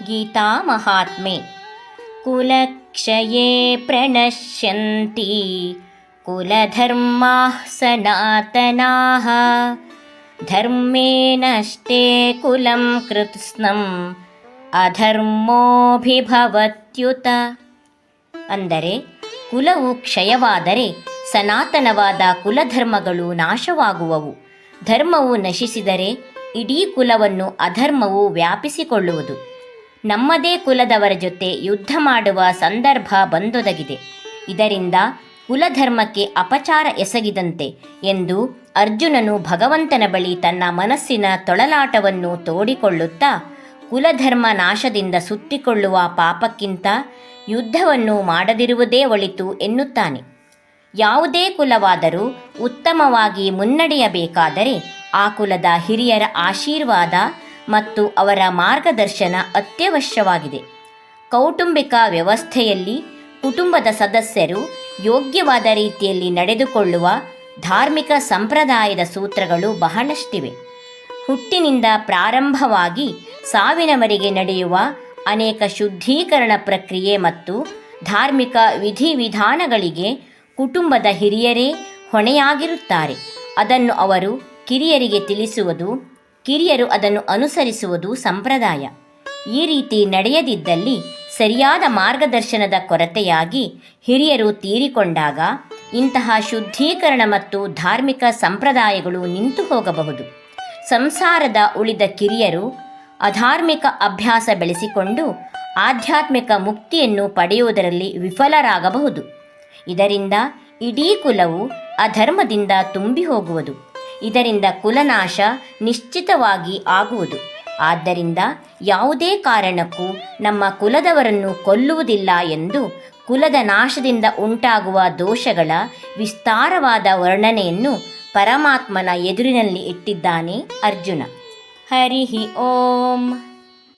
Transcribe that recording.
ಗೀತಾ ಮಹಾತ್ಮೆ. ಕುಲಕ್ಷಯೇ ಪ್ರಣಶ್ಯಂತಿ, ಕುಲಧರ್ಮಾ ಸನಾತನಾ. ಧರ್ಮೇ ನಷ್ಟೇ ಕುಲಂ ಕೃತ್ಸ್ನಂ, ಅಧರ್ಮೋಭಿಭವತ್ಯುತ. ಅಂದರೆ, ಕುಲವು ಕ್ಷಯವಾದರೆ ಸನಾತನವಾದ ಕುಲಧರ್ಮಗಳು ನಾಶವಾಗುವವು. ಧರ್ಮವು ನಶಿಸಿದರೆ ಇಡೀ ಕುಲವನ್ನು ಅಧರ್ಮವು ವ್ಯಾಪಿಸಿಕೊಳ್ಳುವುದು. ನಮ್ಮದೇ ಕುಲದವರ ಜೊತೆ ಯುದ್ಧ ಮಾಡುವ ಸಂದರ್ಭ ಬಂದೊದಗಿದೆ. ಇದರಿಂದ ಕುಲಧರ್ಮಕ್ಕೆ ಅಪಚಾರ ಎಸಗಿದಂತೆ ಎಂದು ಅರ್ಜುನನು ಭಗವಂತನ ಬಳಿ ತನ್ನ ಮನಸ್ಸಿನ ತೊಳಲಾಟವನ್ನು ತೋಡಿಕೊಳ್ಳುತ್ತಾ ಕುಲಧರ್ಮ ನಾಶದಿಂದ ಸುತ್ತಿಕೊಳ್ಳುವ ಪಾಪಕ್ಕಿಂತ ಯುದ್ಧವನ್ನು ಮಾಡದಿರುವುದೇ ಒಳಿತು ಎನ್ನುತ್ತಾನೆ. ಯಾವುದೇ ಕುಲವಾದರೂ ಉತ್ತಮವಾಗಿ ಮುನ್ನಡೆಯಬೇಕಾದರೆ ಆ ಕುಲದ ಹಿರಿಯರ ಆಶೀರ್ವಾದ ಮತ್ತು ಅವರ ಮಾರ್ಗದರ್ಶನ ಅತ್ಯವಶ್ಯವಾಗಿದೆ. ಕೌಟುಂಬಿಕ ವ್ಯವಸ್ಥೆಯಲ್ಲಿ ಕುಟುಂಬದ ಸದಸ್ಯರು ಯೋಗ್ಯವಾದ ರೀತಿಯಲ್ಲಿ ನಡೆದುಕೊಳ್ಳುವ ಧಾರ್ಮಿಕ ಸಂಪ್ರದಾಯದ ಸೂತ್ರಗಳು ಬಹಳಷ್ಟಿವೆ. ಹುಟ್ಟಿನಿಂದ ಪ್ರಾರಂಭವಾಗಿ ಸಾವಿನವರೆಗೆ ನಡೆಯುವ ಅನೇಕ ಶುದ್ಧೀಕರಣ ಪ್ರಕ್ರಿಯೆ ಮತ್ತು ಧಾರ್ಮಿಕ ವಿಧಿವಿಧಾನಗಳಿಗೆ ಕುಟುಂಬದ ಹಿರಿಯರೇ ಹೊಣೆಯಾಗಿರುತ್ತಾರೆ. ಅದನ್ನು ಅವರು ಕಿರಿಯರಿಗೆ ತಿಳಿಸುವುದು ಕಿರಿಯರು ಅದನ್ನು ಅನುಸರಿಸುವುದು ಸಂಪ್ರದಾಯ. ಈ ರೀತಿ ನಡೆಯದಿದ್ದಲ್ಲಿ ಸರಿಯಾದ ಮಾರ್ಗದರ್ಶನದ ಕೊರತೆಯಾಗಿ ಹಿರಿಯರು ತೀರಿಕೊಂಡಾಗ ಇಂತಹ ಶುದ್ಧೀಕರಣ ಮತ್ತು ಧಾರ್ಮಿಕ ಸಂಪ್ರದಾಯಗಳು ನಿಂತು ಹೋಗಬಹುದು. ಸಂಸಾರದ ಉಳಿದ ಕಿರಿಯರು ಅಧಾರ್ಮಿಕ ಅಭ್ಯಾಸ ಬೆಳೆಸಿಕೊಂಡು ಆಧ್ಯಾತ್ಮಿಕ ಮುಕ್ತಿಯನ್ನು ಪಡೆಯುವುದರಲ್ಲಿ ವಿಫಲರಾಗಬಹುದು. ಇದರಿಂದ ಇಡೀ ಕುಲವು ಅಧರ್ಮದಿಂದ ತುಂಬಿ ಹೋಗುವುದು. ಇದರಿಂದ ಕುಲನಾಶ ನಿಶ್ಚಿತವಾಗಿ ಆಗುವುದು. ಆದ್ದರಿಂದ ಯಾವುದೇ ಕಾರಣಕ್ಕೂ ನಮ್ಮ ಕುಲದವರನ್ನು ಕೊಲ್ಲುವುದಿಲ್ಲ ಎಂದು ಕುಲದ ನಾಶದಿಂದ ಉಂಟಾಗುವ ದೋಷಗಳ ವಿಸ್ತಾರವಾದ ವರ್ಣನೆಯನ್ನು ಪರಮಾತ್ಮನ ಎದುರಿನಲ್ಲಿ ಇಟ್ಟಿದ್ದಾನೆ ಅರ್ಜುನ. ಹರಿ ಓಂ.